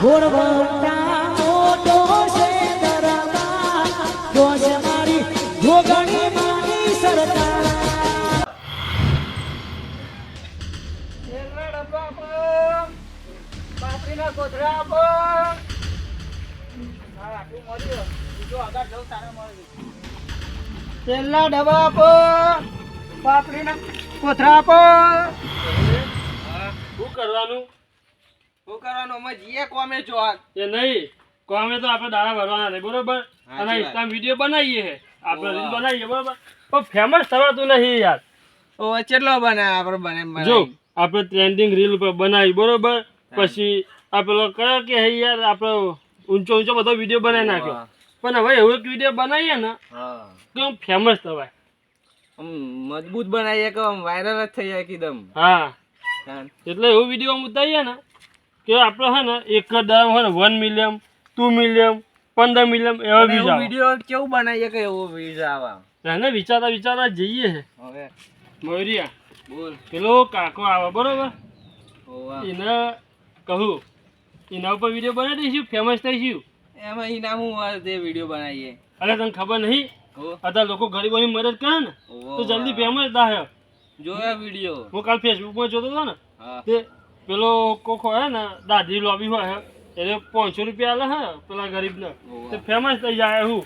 ઘોડવટા મોટો છે દરબાર જોશે મારી જોગણી મારી સરકાર બાપરીના કોથળા આપો આટલું મળ્યું. બીજું આગળ જવું તારે મળ્યું. તેલના ડબ્બા આપો બાપરીના કોથળા આપો શું કરવાનું શું કરવાનું? અમે જઈએ કોમે જોવા એ નહીં. કોમે તો આપણે દાડા ભરવાના નહીં બરોબર? અને. ઇન્સ્ટા વીડિયો બનાવીએ છે. આપણે રીલ બનાવીએ બરોબર? પણ ફેમસ થવાતું નહીં યાર. ઓ કેટલો બને આપણે બને જો આપણે ટ્રેન્ડિંગ રીલ ઉપર બનાવી બરોબર? પછી આ કયો કે હે યાર આપણે ઊંચો ઊંચો બધો વીડિયો બનાવી નાખ્યો. પણ હવે એવો એક વીડિયો બનાવીએ ને હા. તો ફેમસ થવાય. મજબૂત બનાવીએ કે વાયરલ જ થઈ જાય એકદમ. હા. એટલે એવો વીડિયો આમ ઉતારીએ ને કે આપણે છે ને એક જ દામ હોય ને વન મિલિયન ટુ મિલિયન પંદર મિલિયન એવા વ્યૂઝ વીડિયો કેવું બનાવીએ કે એવો વીડિયો આવે? એને વિચારતા વિચારતા જઈએ છે હવે. મયુરિયા બોલ. પેલો કાકો આવે બરોબર? એને કહું એના ઉપર વીડિયો બનાવી દઈશું ફેમસ થઈશું. એમાં ઈનામ હું તે વીડિયો બનાવીએ? અરે તને ખબર નહીં? અત્યારે લોકો ગરીબોની મદદ કરે ને તો જલ્દી ફેમસ થાય. જોયા વીડિયો હું કાલ ફેસબુકમાં જોતો હતો ને તે પેલો કોક હોય ને દાદી લોબી હોય હે એટલે પાંચસો રૂપિયા આલે હે પેલા ગરીબને. તે ફેમસ થઈ જાય હું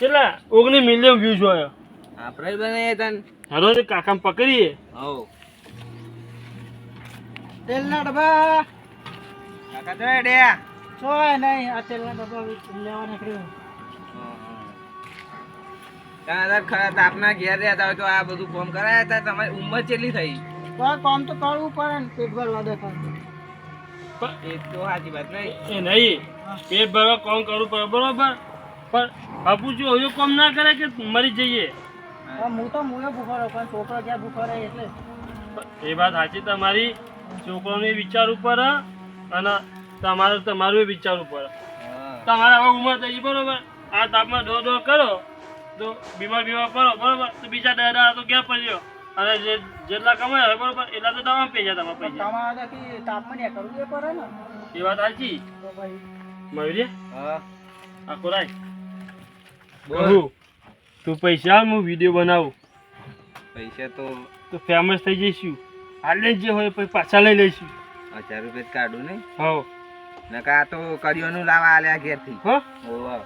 કેટલા? ઓગણીસ મિલિયન વ્યૂઝ હોય. આપણે બને તન. હરો તે કાકાને પકડીએ. હો. તેલના ડબ્બા. કાકા તો ડે ચોય નહીં આ તેલના ડબ્બા લેવા નીકળ્યો. ત્યાં ખરા તાપના ઘેર રહેતા હોય તો આ બધું કામ કરાયા હતા? તમારી ઉંમર કેટલી થઈ? આ કામ તો કરવું પડે ને પેટ ભરવા દેખાય એ તો સાચી વાત નહીં. એ નહીં. પેટ ભરવા કામ કરવું પડે બરોબર? પણ બાપુ જો એવું કામ ના કરે કે મરી જઈએ? હું તો મુયો ભૂખો રહ્યો પણ છોકરો ક્યાં ભૂખો રહે એટલે? એ વાત સાચી તમારી. છોકરોને વિચાર ઉપર અને તમારે તમારું એ ઉપર તમારે હવે ઉંમર થઈ ગઈ બરોબર? આ તાપમાં દોડ દોડ કરો. તો બીમાર બીમાર પડો બરોબર? તો બીજા દાદા તો ક્યાં પડ્યો? અને જે જેટલા કમાય હવે બરોબર એટલા તો દવા પી જાય તમારા પૈસા. તમારા તાપમાન એ કરવું એ પડે ને. એ વાત સાચી? તો ભાઈ. મયુરી? હા. આ કોરાય બોલ. તું પૈસા હું વીડિયો બનાવું. પૈસા તો તો ફેમસ થઈ જઈશું. હાલે જે હોય પછી પાછા લઈ લઈશું. હજાર રૂપિયા કાઢો નહીં હો. નકા આ તો કરિયોનું લાવા આલ્યા ઘેરથી. હો? ઓવા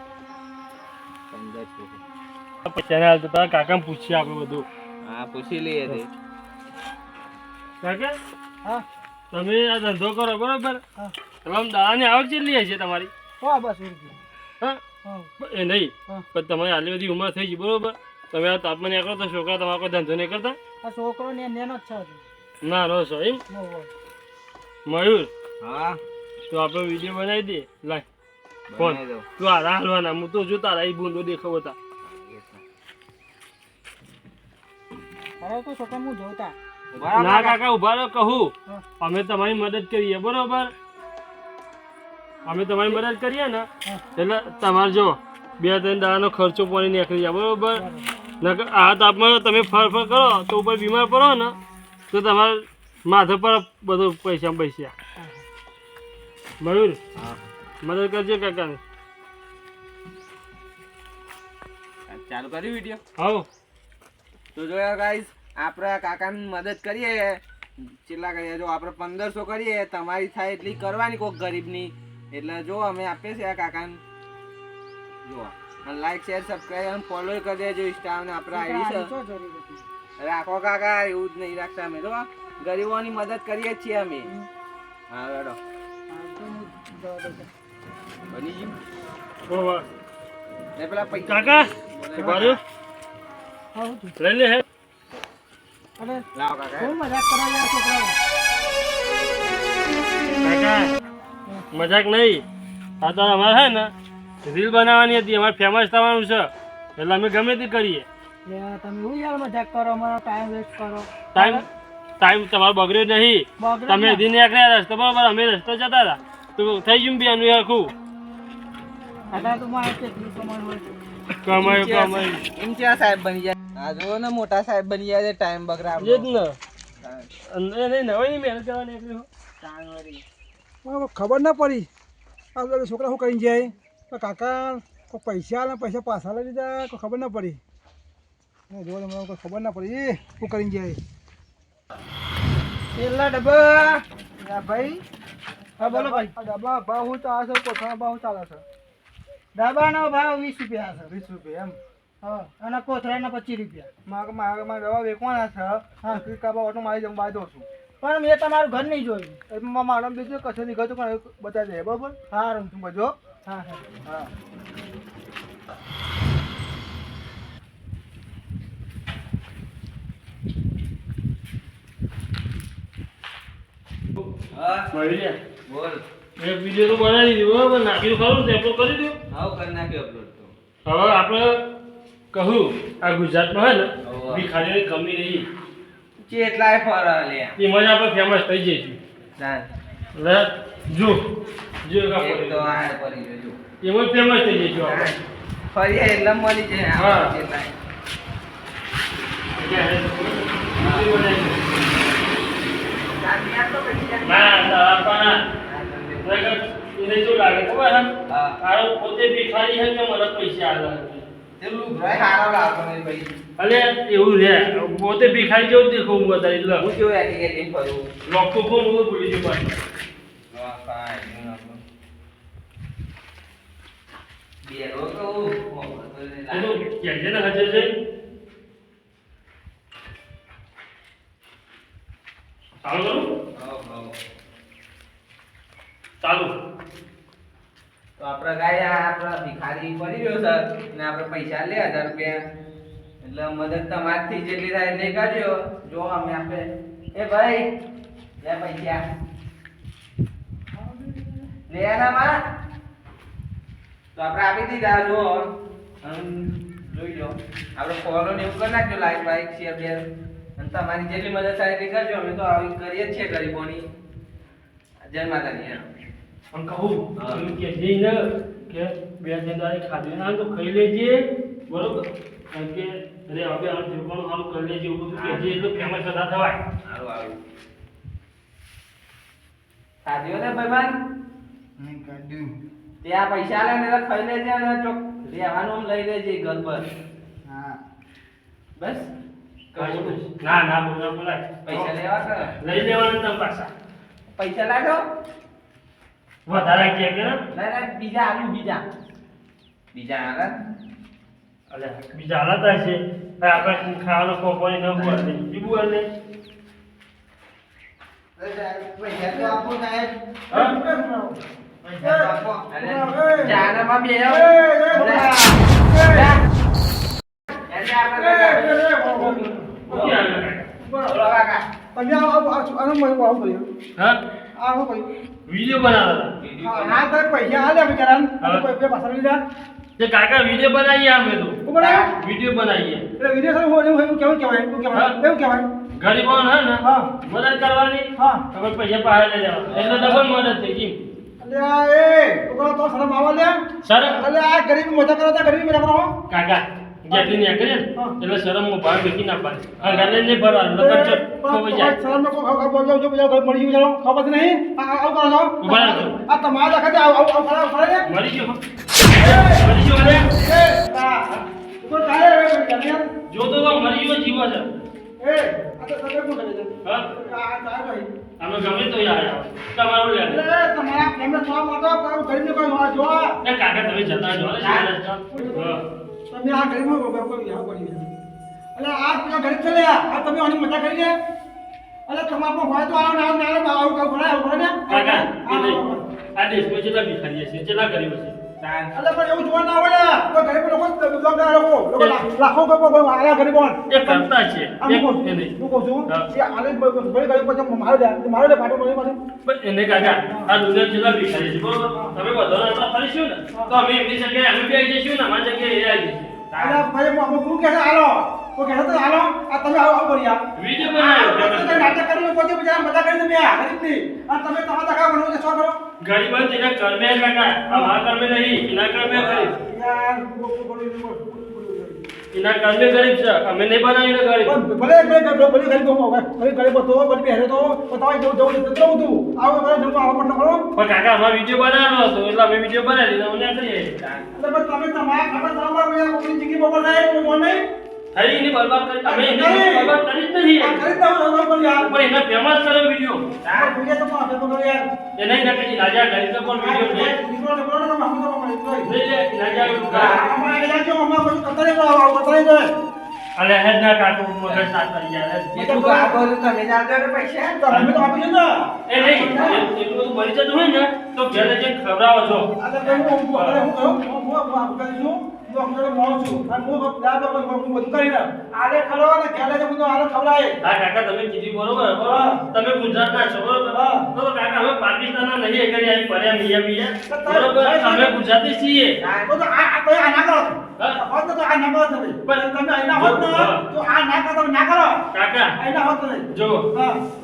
સમજાય છો પૈસા ના હાલતો તારા કાકાને પૂછીએ આપણે બધું. હા પૂછી લઈએ તે. કાકા? હા. તમે આ ધંધો કરો બરોબર? હા. તમામ દાડાની આવક કેટલી હશે તમારી. હો બસ હા? એ નહીં પણ તમારી આટલી બધી ઉંમર થઈ ગઈ બરોબર? તમે આ તાપમાન નીકળો તો છોકરા તમારો કોઈ ધંધો નહીં કરતા? આ છોકરો ને નેનો જ છે ના નો છો એમ. મયુર હા. તો આપણે વીડિયો બનાવી દે. લાય ફોન. તું આ હાલવાના હું તો જોતા રહી બૂંદો દેખાવ હતા અરે તો છોકરા હું જોતા. ના કાકા ઊભા રહો કહું. અમે તમારી મદદ કરીએ બરોબર? અમે તમારી મદદ કરીએ ને એટલે તમારે જો બે ત્રણ દાડાનો ખર્ચો પાણી નીકળી જાય બરોબર? આ તાપમાં તમે ફર ફર કરો તો ઉપર બીમાર પડો ને તો તમારે માથે પર બધું પૈસા પૈસા મયુર હા. મદદ કરજો કાકા ચાલુ કર્યું વીડિયો? આવો તો જોયા ગાઈસ આપણે કાકાની મદદ કરીએ. કેટલા કરીએ? જો આપણે પંદરસો કરીએ તમારી થાય એટલી કરવાની કોઈક ગરીબની. એટલે જો અમે આપીએ છીએ આ કાકાને. જો લાઈક શેર સબસ્ક્રાઈબ અને ફોલો કરી દેજો ઇન્સ્ટાને આપણે આઈડી છે? રાખો કાકા એવું જ નહીં રાખતા અમે. જો ગરીબોની મદદ કરીએ જ છીએ અમે. હા રેડો. બની ગયું? પેલા પૈસા કાકા. લઈ લે હે. અરે લાવો કાકા. બહુ મજાક કરો યાર છોકરાઓ કાકા. મજાક નહીં. આ તો અમારે છે ને રીલ બનાવવાની હતી. અમારે ફેમસ થવાનું છે. એટલે અમે ગમે તે કરીએ. તમે હું યાર મજાક કરો? અમારો ટાઈમ વેસ્ટ કરો. ટાઈમ ટાઈમ તમારો બગડ્યો નહીં. તમે ના. હજી નીકળ્યા રસ્તો બરાબર અમે રસ્તો જતા હતા. તો થઈ ગયું બી એનું આખું. કમાયું કમાયું. સાહેબ બની જાય. આ જો ને મોટા સાહેબ બની ગયા છે ટાઈમ બગડા એ જ ને. અંદર નહીં નવાઈ મહેનત કરવાની વળી. મને ખબર ના પડી. આ બધા છોકરા શું કરીને જાય? તો કાકા કોઈ પૈસા ને પૈસા પાછા લઈ લીધા કોઈ ખબર ના પડી. જોવા મને કોઈ ખબર ના પડી. એ શું કરીને જાય? પેલા ડબ્બા. ભાઈ. હા બોલો ભાઈ. ડબ્બા ભાવ હું ચાલે છે? કોથળાના ભાવ ચાલે છે? ડબ્બાનો ભાવ વીસ રૂપિયા છે. વીસ રૂપિયા એમ. હા અને કોથળાના પચીસ રૂપિયા. મારે મારે મારે દવા વેચવાના છે. હા કાપા ઓટો મારી જમ બાય દઉં છું પણ મેં તમારું ઘર નહીં જોયું. એમાં મારા બીજું કશે નીકળતું પણ બતાવી દે બરાબર? સારું તું બધો હા હા. હા. હા બોલ. એક વીડિયો તો બનાવી દીધું બરાબર? નાખ્યું ખરું? ને અપલોડ કરી દઉં? હા કરી નાખ્યું અપલોડ તો. હવે આપણે કહું આ ગુજરાતમાં હે ને હોવે. ભિખારીઓની કમી નહીં કેટલાય ફરા લે એમાં જ આપણે ફેમસ થઈ જઈશું. હવે જો જો કા એક તો પડી. આ પડી જો એમાં ફેમસ થઈ જઈશું આપણે. ફરી એટલે મળી જાય હા. કેટલાય. પોતે ભિખારી હે કે મને પૈસા આલે અલે એવું રે. પોતે ભિખારી જેવું દેખું હું અત્યારે એટલે હું કેવું એકી એકી ફરું. લોકતો ફોન હું ભૂલી ગયો પાછો બેરો તો એ લાગે. ને હજે છે? ચાલુ કરું. ચાલુ. તો આપણે ગાય આપણા ભિખારી પડી રહ્યો છે ને આપણે પૈસા લે હજાર રૂપિયા. એટલે મદદ તમારથી જેટલી થાય એટલી કરજો. જો અમે આપણે એ ભાઈ, લે પૈસા. લે એનામાં તો આપણે આપી દીધા જો જોઈ લો. આપણે ફોલો ને એવું કરી નાખજો લાઈક બાઈક શેર બેર અને તમારી જેટલી મદદ થાય એટલી કરજો. અમે તો આવી કરીએ જ છીએ ગરીબોની. જય માતાજી. પણ કહું. એમ કહેજે ને કે બે જણદારી ખાધી. ના તો ખાઈ લેજે બરોબર? કારણ કે અરે હવે આ જીવન હાલ કરી લેજે એવું બધું કહેજે એટલે ફેમસ બધા થવાય. સારું આવ્યું સાચી ને ભાઈબાન નહીં કાઢ્યું. તે આ પૈસા લે ને એટલે ખાઈ લેજે અને ચોક રહેવાનું આમ લઈ લેજે ઘર પર. હા. બસ? ના ના બોલા બોલા પૈસા લેવા કર લઈ લેવાના તમે પાછા. પૈસા લાગો? વધારે કે કે ના ના બીજા આલુ બીજા. બીજા આલા અલે બીજા હાલત હશે. છે આપણે ખાવાનો કોપવાની ન પડે એ બોલે પૈસા તો આપો સાહેબ હા? પૈસા તો આપો અરે બે બોલો તમે આવો આવો આવો આનો મને આવું કર્યું હા ભાઈ. વીડિયો બનાવતા હા હા તો પૈસા આલે બિચારા તો પૈસા પાછા લીધા તે કાકા વીડિયો બનાવીએ અમે તો. શું બનાવ્યું? વીડિયો બનાવીએ. એટલે એવું એવું કેવું કહેવાય એવું કહેવાય કેવું કહેવાય. ગરીબો હે ને હા. મદદ કરવાની હા. તમે પૈસા બહાર લઈ જવા એટલે ડબલ મદદ થઈ ગઈ. અલ્યા આ એ તો શરમ આવા લે સર એટલે આ ગરીબ મજા કરો તા ગરીબ મજા કરો. કાકા જેટલી ને કરીએ એટલે શરમ શરમમાં ભાવ બેકી ના પાડે. આ ગાલે ને ભરા લગન ચટ ખોવાઈ જાય. શરમ નો કોઈ બોલ જો બધા ઘર મળી જાવ ખબર જ નહીં? આ આવું કરો છો ઊભા રહો. આ તમારા દાખલે આવું આવ ખરા ને મરી ગયો. મરી ગયો અરે. તો કાલે હવે તો મરી ગયો જીવો છે એ આ તો તમે કોણ કરે છે? હા. આ આ ભાઈ. અમે ગમે તો યાર તમારું લે. એટલે તમારા એમને સો મોટો કોઈ ગરીબને કોઈ નો જો એ કાકા તમે જતા જો ને. તમે આ ગરીબ કોઈ વિવાહ કરી એટલે આ પેલા ગરીબ છે લે આ તમે આની મજા કરી લે. એટલે તમારા હોય તો આવો ના ના આવું આવું ભરાય આવું ભરાય કાકા આ, દેશમાં જેટલા ભિખારી છે જેટલા ગરીબો છે એટલે પણ એવું જોવા ના હોય ને કોઈ ગરીબ લોકો લાખો કોઈ આલા ગરીબો એ કરતા છે. એક કહું નહીં. હું કહું છું. કે આલે ગરીબ પછી મારે દે મારે દે પાટો મળી મને પણ એને કાકા આ દુનિયા જેટલા ભિખારી છે બરોબર? તમે બધાને આટલા ફરીશું ને તો અમે એમની જગ્યાએ અમે બી આવી જઈશું ને અમારી જગ્યાએ એ આવી જશે એટલે ભાઈ અમુક હું કહે છે હાલો. કોઈ કહે છે હાલો આ તમે આવો આવો કરી આ વીડિયો બનાવ્યો નાટક કરીને પોતે બીજા મજા કરી તમે આ ગરીબની. આ તમે તમારા કાકા બનો છો કરો? ગરીબ જ એના કર્મે કાકા આ મારા કર્મે નહીં એના કર્મે કરી યાર બોલ બોલ બોલ બોલ એના કર્મે ગરીબ છે. અમે નહીં બનાવીને ગરીબ ભલે ભલે ભલે ગરીબ હો ભલે ગરીબ હતો ભલે પહેરે તો જવું જવું જતું તું આવો મારે જમવા આવો પણ ખરો પણ કાકા અમારો વીડિયો બનાવવાનો હતો એટલે અમે વીડિયો બનાવી દીધો અમને એટલે તમે તમારા ખાતા તમારા મેં કોઈની જિંદગી બપોર થાય કોઈ મોન થઈ એની બરબાદ કરી અમે એની બરબાદ કરી જ નથી કરી દો હવે પણ યાર પણ એને ફેમસ કર્યો વીડિયો આ ભૂલે તો પણ આપણે તો યાર એ નહીં ના કઈ રાજા ગરીબ તો પણ વીડિયો નહીં દીકરો ને બોલો ને હમ તો પણ એટલો લે રાજા એવું કરે. અમારે અહીંયા જો અમારે બધું કતારે તો આવો કતારે તો અલે હેડ ના કાકો મગજ સાથ કરી જાય એટલું તો આ બધું તમે જ આપજો પૈસા તો અમે તો આપી દીધા એ નહીં એટલું બધું જતું હોય ને તો ઘરે જઈને ખવડાવો છો આ તો હું હું હું હું કહું હું હું હું આપ કરી છું હું આપણે મોં છું. અને હું દાદા પર હું બધું કરી ના આલે ખરો ને ક્યારે જે બધું આલે ખવડાય હા કાકા તમે કીધું બરોબર. તમે ગુજરાતના છો બરોબર. તો કાકા અમે પાકિસ્તાનના નહીં કરી આવી પડ્યા મિયા મિયા બરોબર? અમે ગુજરાતી છીએ. તો આ તો આ ના કરો. હોત તો આ ના કરો તમે. પણ તમે આના હોત ને તો આ ના કરો તમે ના કરો. કાકા આના હોત નહીં જો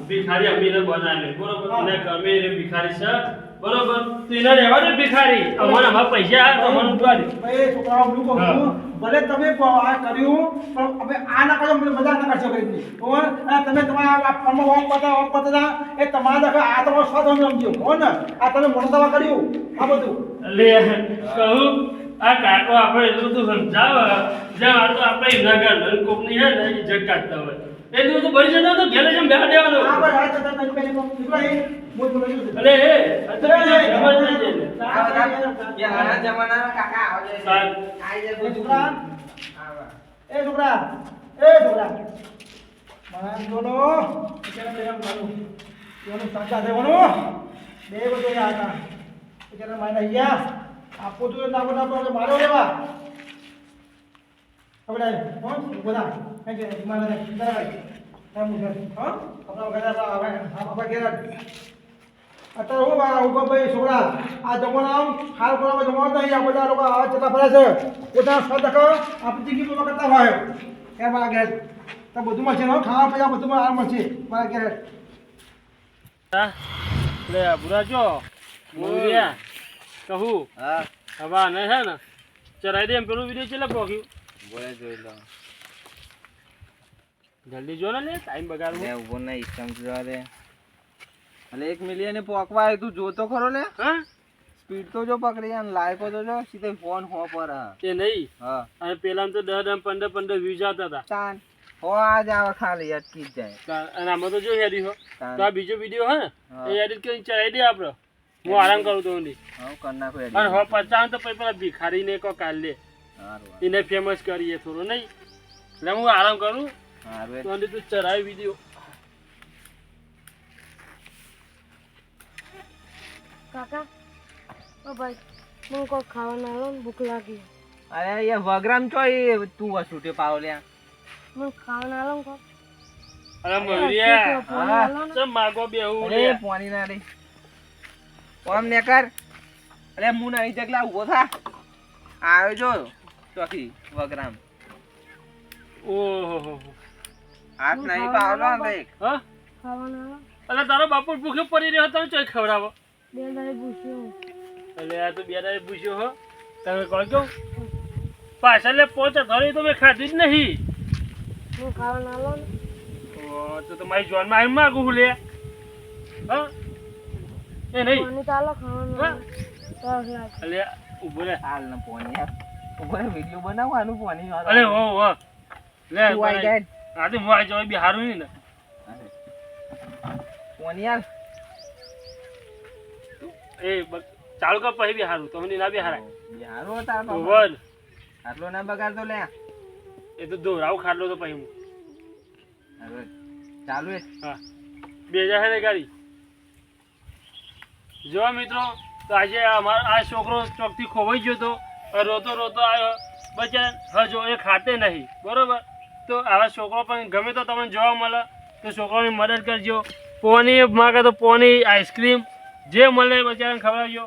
ભિખારી અમીને બનાવે. બરોબર? અમે એને ભિખારી છે બરોબર. તો રહેવા દે ભિખારી. અમારે અમારા પૈસા આ તો દે. ભાઈ છોકરાઓ કહું ભલે તમે આ કર્યું પણ અમે આ ના કરો મને મજા ના કરશો કરી તમે તમારા આ ફોનમાં વોક પતા વોક પતા એ તમારા દખે આ તમારો સ્વાદ અમે સમજો હો ને? આ તમે મોટા કર્યું. આ બધું. લે કહું આ કાકો આપણે એટલું બધું સમજાવે. જ્યાં આ તો આપણે નગર કોકની હે ને ઇજ્જત કાઢતા હોય. એટલું બધું ભરી જતા તો ઘરે જેમ દેવાનો હા ભાઈ આ તો તમે પેલી એ મોજ છે. અલે હે અત્યારે ખબર નહીં આ બધા પહેલાના જમાનાના કાકા આવા. સાહેબ. આઈ જાય એ બધું. છોકરા. એ છોકરા એ છોકરા મારા જોડો અત્યારે પેલા મારું એનું સાચા દેવાનું બે બધું હતા. અત્યારે મારે અહીંયા આપો તો ના બધા તો મારો લેવા. કોણ? બધા. કઈ મારે હા અત્યારે હું આ ઊભા ભાઈ છોકરા આ જમાના હાલ કરવા જમાના નહીં આ બધા લોકો આવા જતા ફરે છે પોતાના સ્વાદ દેખો આપણી જિંદગી કરતા હોય એ મારા ઘેર તો બધું મળશે ને ખાવા પીવા બધું આરામ મળશે મારા ઘેર હા? લે બુરા બોલ્યા. કહું. હા. હવે આને છે ને. ચરાઈ દે એમ પેલું વીડિયો ચેલા પોક્યું બોલે જોઈ લો. જલ્દી જો ને ટાઈમ બગાડવો. લે ઊભો ના ઇસ્ટમ જોવા દે. અલે એક મિલિયન પોકવા આવ્યું તું જોતો ખરો લે. હા? સ્પીડ તો જો પકડી અને લાયકો તો જો સીધો ફોન હો પર. એ નહીં? હા. અને પેલા તો દસ દસ પંદર પંદર વ્યૂ આવતા હતા. તાન. હો આજ આવે ખાલી અટકી જાય. અને આમાં તો જો હેડી હો. તો આ બીજો વીડિયો હે એ એડિટ કરીને ચડાવી દે આપણે હું આરામ કરું તો ની હા કર નાખો એડિટ અને હો પચાસ તો પછી પેલા ભિખારીને કો કાલ. લે હારું એને ફેમસ કરીએ થોડું નહીં? એટલે હું આરામ કરું. હારું તું ચડાવી વીડિયો કાકા ઓ ભાઈ મને કોઈ ખાવાનું આલો ને ભૂખ લાગી. અરે એ વગરામ છો એ તું વસુટે પાવ લ્યા. મને ખાવાનું આલો ને કોઈ અરે મયુરિયા પાણી આલો ને? ચમ માગો બેહું અરે પાણી ના રે. ઓમ ને કર. અરે હું નહીં જગલા ઊભો થા. આવ્યો જો ચોકી વગરામ. ઓહો હાથ નહીં પાવલો ને દેખ હા ખાવાનો? અલે તારો બાપુ ભૂખે પડી રહ્યો તને ચોય ખવડાવો. બે દાડે પૂછ્યું એટલે આ તો બે દાડે પૂછ્યો હો. તમે કહો છો? પાછા લે પોચ ઘરે તો મેં ખાધી જ નહીં. હું ખાવાનું આલો ને. ઓ, તો મારી જોનમાં આવી માગું હું લે. હા? એ નહીં. મને તો આલો ખાવાનું. અલે ઊભો રે. હાલ ને પોની યાર ઊભો વિડિયો બનાવવાનું પોની. અલે હો હો. લે તું આઈ જાય. આ તો હું આજે જવાય બી હારું નહીં ને. કોણ યાર. એ બ- ચાલુ કર પછી બી હારું તમને ના બી હારાય. બિહારો તાર બાપા. ઓવર આટલો ના બગાડ તો લે. એ તો દોરાવું ખાટલો તો પછી હું. હારું. ચાલુ એ. હા. બે હજાર ને ગાડી. જો મિત્રો તો આજે અમારો આ છોકરો ચોકથી ખોવાઈ ગયો તો રોતો રોતો આવ્યો. બચાર હજો એ ખાતે નહીં. બરોબર? તો આવા છોકરો પણ ગમે તો તમને જોવા મળે તો છોકરાઓની મદદ કરજો. પોની માગે તો પોની આઈસ્ક્રીમ જે મળે બચારાને ખવડાવજો.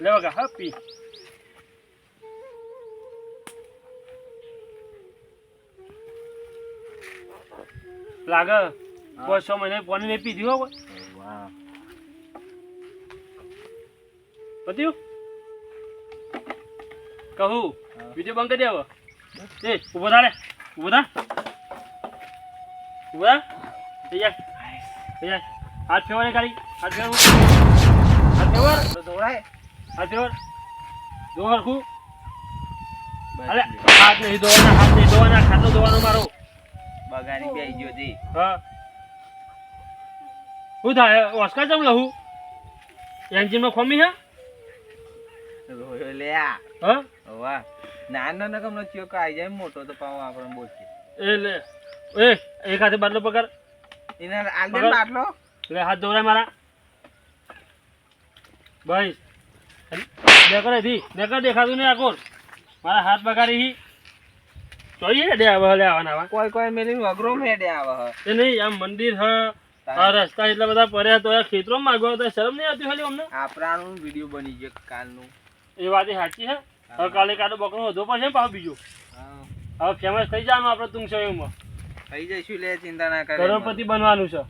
લેવા કા હા પી. લાગે પાંચ છ મહિને પોની નહીં પીધી હો પત્યું? કહું વીડિયો બંધ કરી આવો એ ઊભો થા થઈ જા થઈ જા હાથ ફેવર કાઢી હાથ ફેવર હાથ ફેવર દોડાય હાથ ફેવર જો હરખું અલે હાથ નહીં ધોવાના હાથ નહીં દોવાના ખાતો ધોવાનો મારો બગાડી બે ગયો જી હા શું થાય ઓસ્કાર ચમ લહું એન્જિનમાં ખોમી હે લે હા વાહ નાનો ને કમનો ચિયો કે આઈ જાય મોટો તો પાવ આપણને બોલશે. એ લે એ એક હાથે બાટલો પકડ. એને આલ દે બાટલો. લે હાથ ધોવરાય મારા. ભાઈ દેકર એથી દેકર દેખાતું નહીં આકોર મારા હાથ બગાડી હી. જોઈએ દે આવે હલે આવવાના આવા કોઈ કોઈ મેલી અઘરો મેડે આવે હ. એ નહીં આમ મંદિર હ. આ રસ્તા એટલા બધા પડ્યા તો ખેતરો માગવા તો શરમ નહીં આવતી ખાલી અમને? આપણાનું વીડિયો બની ગયો કાલનું. એ વાત સાચી છે હવે કાલે કાઢો બકરો વધો પડશે ને પાછું બીજો. હવે ફેમસ થઈ જવાનું આપણે ટૂંક એમાં. થઈ જઈશું લે ચિંતા ના કરે. કરોડપતિ બનવાનું છે.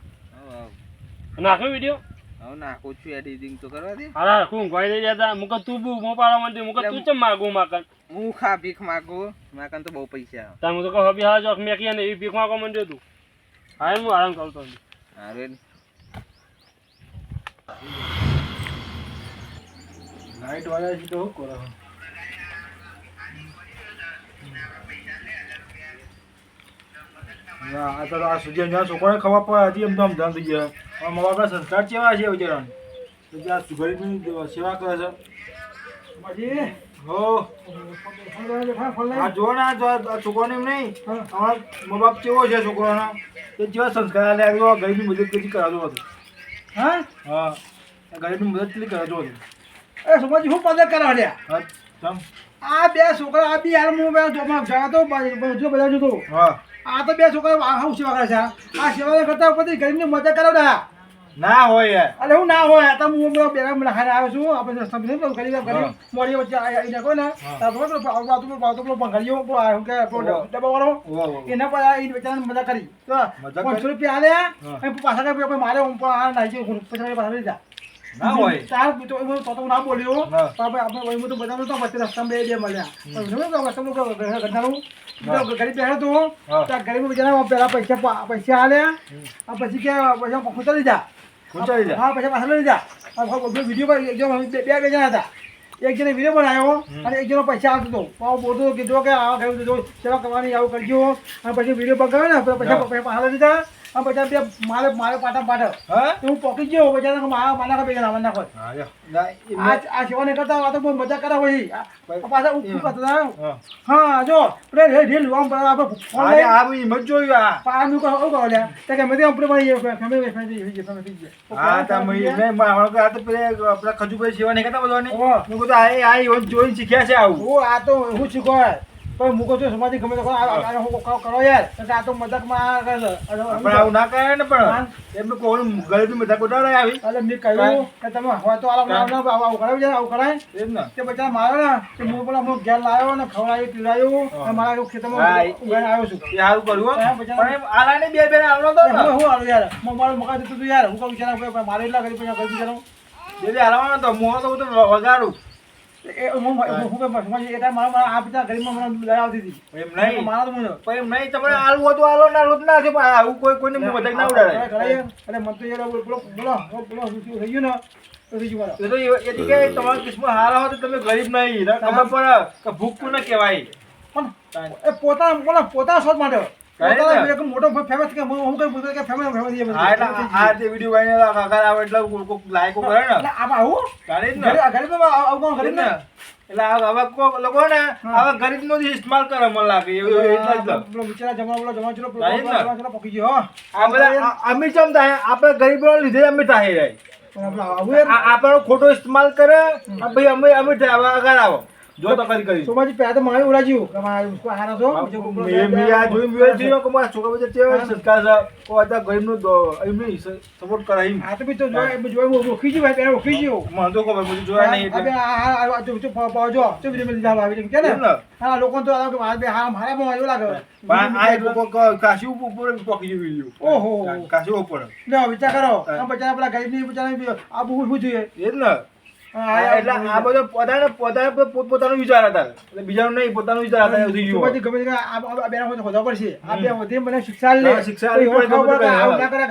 નાખ્યો વીડિયો? હવે નાખું છું એડિટિંગ તો કરવા દે. હા હું ગોઈ લઈ જતા મુક તું બુ મો પાડવા માંડી મુક તું ચમ માગું માકન હું ખા ભીખ માગું? માકન તો બહુ પૈસા આવે. તાર હું તો કહો હબી હા જોક મેં ને એ ભીખ માગવા માંડ્યો તું. હા હું આરામ કરતો અરે લાઈટ વાળા છે તો કરો? આ તો આ સુધી જ્યાં છોકરાને ખબર પડે હજી એમ તો આમ ધન થઈ ગયા. મા બાપના સંસ્કાર કેવા છે બિચારાને? સુગરીની સેવા કરે છે. હો. આ જો ને આ છોકરાને એમ નહીં અમારા મા બાપ કેવો છે છોકરાનો? એ જેવા સંસ્કાર આલે આવ્યો ગરીબની મદદ કેટલી કરાવતો હતો? હા? હા ગરીબની મદદ કેટલી કરાવતો હતો? એ સુમાજી હું પદક કરાવ આ બે છોકરા આ બી યાર હું જોમાં જતો જો બધા જતો. હા. આ તો બે છોકરા આવું સેવા કરે છે આ સેવા કરતા પછી ગરીબને મદદ કરાવડા ના હોય અરે હું ના હોય તો હું બેરા હારે આવ્યો છું આપણે સમજે તો ગરીબ. ગરીબ મોડી વચ્ચે આવી નાખો ને તો બાજુ ભંગારીઓ પેલો આ શું કે. ડબ્બાવાળો. એના પર આ બેચારાને મજા કરી તો પાંચસો રૂપિયા આલ્યા પાછા મારે હું પણ આ નાખી ગયો પાછા જા ના હોય. ચાર તો તો ના બોલ્યો તો આપણે આપણે તો બધાનું તો વચ્ચે રસ્તામાં બે બે મળ્યા. રસ્તામાં. તો ગરીબ બેઠો તો ત્યાં ગરીબ બિચારા પેલા પૈસા પૈસા આલ્યા આ પછી કે પૈસા ખૂંચા લીધા હા પૈસા પાછા લઈ જા વીડિયો બે બે જણા હતા. એક જણે વીડિયો બનાવ્યો અને એક જણો પૈસા આવતો હતો. પાવ બોલતો હતો, કીધું કે આ ગયું કીધું સેવા કરવાની આવું કરજો અને પછી વીડિયો બગાવ્યો ને પૈસા. પૈસા પાછા લઈ દીધા બધા બે મારે મારે પાટા પાટા હા? તો હું પોકી ગયો બજાર મારા માના બે જણા માના કોઈ હા લ્યો. આ આ સેવાને કરતા આ તો બહુ મજા કરા આ આ પાછા ઉપ કરતા. હા. હા જો રે રે રે લુઆમ પર આપણે ફોન અરે આ બી મત જોયું આ. પા નું કહો કહો લે. તે કે મેં આપણે ભાઈ ફેમિલી ફેમિલી ફેમિલી હા તમે એમને મારો આ તો પેલા આપણા ખજુભાઈ સેવા નહીં કરતા બધાની. હું કહું આ આ જોઈને શીખ્યા છે આવું. હું આ તો હું શીખવાય પણ મૂકો છો સમાધિ ગમે તો હું કરો યાર. કારણ આ તો મજાકમાં પણ આવું ના કરે ને પણ. એમનું કોઈ ગરીબી મજાક ઉડાડે આવી. એટલે મેં કહ્યું કે તમે હોય તો આવું આવું આવું આવું કરાવી જાય આવું કરાય. એમ ને. તે બચ્ચા મારે ને તે હું પેલા હું ઘેર લાવ્યો ને ખવડાવ્યું પીવડાવ્યું અને મારા ખેતરમાં આવ્યો છું. એ સારું કર્યું પણ આલાને બે આવડો તો હું હું હારું યાર. મારું મકા દીધું તું યાર. હું કહું વિચારા મારે એટલા કરી પૈસા કરી બે બે હાલવાનો તો તો હું તો વગાડું. પિતા ભૂખ કોને કહેવાય. પણ એ પોતા પોતા શોધ માટે. મોટો ફેમસ કે હું કઈ બોલતો કે ફેમસ ફેમસ હા એટલે આ- આ તે વાઈને કાકા આવે એટલે કોક- કરે ને. એટલે આમાં આવું. તારે જ ને. ગરીબ ગરીબ આવું ગરીબ ને. એટલે આ આવા કોક લોકો ને હવે ગરીબ નો ઇસ્તેમાલ કરે મને લાગે એવું એટલે જ બિચારા જમા પેલો જમા ચલો પેલો તારી જ ને. જમા ચલો પકી ગયો આ બધા અમીર ચમ થાય? આપણે ગરીબો લીધે અમીર થાય આપણે આ ખોટો ઇસ્તેમાલ કરે આ ભાઈ અમે અમીર થાય હવે આગળ આવો. જો તો કરી. કરી સોમાજી પહેલા તો મારે ઉડાજ્યું કે ઉસકો હારા છો? પેલો મેં મેં આ જોઈને જોયું છે કે મારા છોકરા બધા કેવા સંસ્કાર છે. કોઈ અત્યારે ગરીબનું દો- એમને સપોર્ટ કરે આ તો બી તો જોઈ જોઈ ભાઈ મને તો જોયા નહીં એટલે. આ- આ- જો લીધા આવી કે ને હા લોકો તો આ કે મારા બે હા મારા માં એવું લાગે. પણ આ લોકો કાશી ઉપર ઉપર પોકી ગયું. ઓહો. કાશી ઉપર. લે વિચાર કરો. આ બચારા પેલા ગરીબની બચારા આ બહુ શું જોઈએ? એ જ ને. એટલે આ બધો પોતાને પોતાને પોતાનો વિચાર હતા એટલે બીજાનો નહીં પોતાનો વિચાર હતા એવું થઈ ગયું ગમે તે આ- આ- આ બેના પડશે. આ બે હોધી મને શિક્ષા લે. શિક્ષા તો આલવી એવો પડે, પડે આવું ના કરે,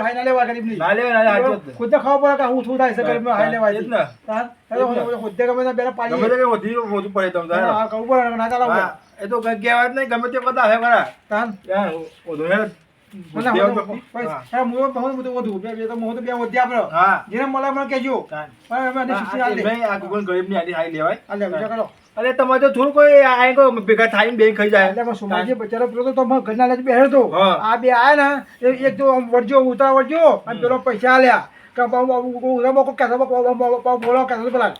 હાઈ ના લેવા. ના ના. પડે કે આવું શું થાય છે, ગરીબનો હાઈ હા, જ ને. હોદે ગમે તે બેના પાડીએ. ગમે તે પડે તારે. હા, કહું પડે, ના ચાલે એ તો કંઈ કહેવાય નહીં ગમે તે બધા હે તાન. હેડ. બે. બે- બે બે આ કોઈ ગરીબની હારી હારી લેવાય આ લે, વિચાર કરો. અરે તમારે તો થોડું કોઈ આ કોઈ ભેગા થાય બેન ખાઈ જાય સોમાજી બચારો પેલો તો ઘરના લેજ બેઠો હતો. આ બે આયા ને એક તો વળજો ઉતાર વળજો અને પેલો પૈસા આલ્યા કે બોલો કેસો પેલા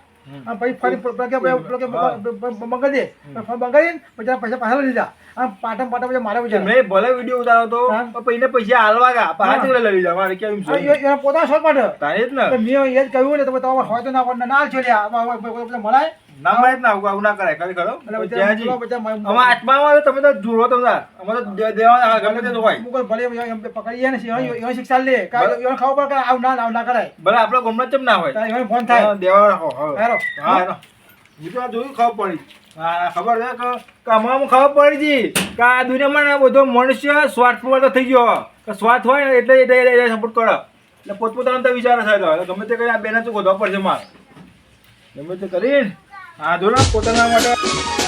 પછી ફરી કે કે મંગાવીને પછી પૈસા પાછા લીધા આમ પાટમ પાટમ પછી મારે વિચાર. મેં ભલે વીડિયો ઉતારો તો. પણ પૈને પૈસા હાલવા ગયા પણ હા. લઈ જા મારે કેમ છે? એના પોતાના શોખ માટે. તારે જ ને. મેં એ જ કહ્યું ને તમે તમારે હોય તો ના ના હાલ છો મળાય ના મળે ના આવું ના કરાય ખરો? અમારા આત્મામાં તો તમે તો જુઓ તમે તો દેવાના ગમે તે હોય. મુકલ ભલે એમ પકડીએ ને શિક્ષા લે. ખબર પડે આવું ના ના કરાય. ભલે આપણો ગમત કેમ ના હોય. તારે ફોન થાય. દેવા રાખો. હા બીજું જોયું ખબર પડી? હા ખબર છે કે કે આમાં ખબર પડી હતી કે આ દુનિયામાં બધો મનુષ્ય સ્વાર્થપર તો થઈ ગયો. કે સ્વાર્થ હોય ને એટલે એટલે સપોર્ટ કરે. એટલે પોતપોતાનો વિચાર થાય. ગમે તે કરી આ બેને તો ગોતવા પડશે મારે? ગમે તે કરીને હા ધોરણ પોતાના માટે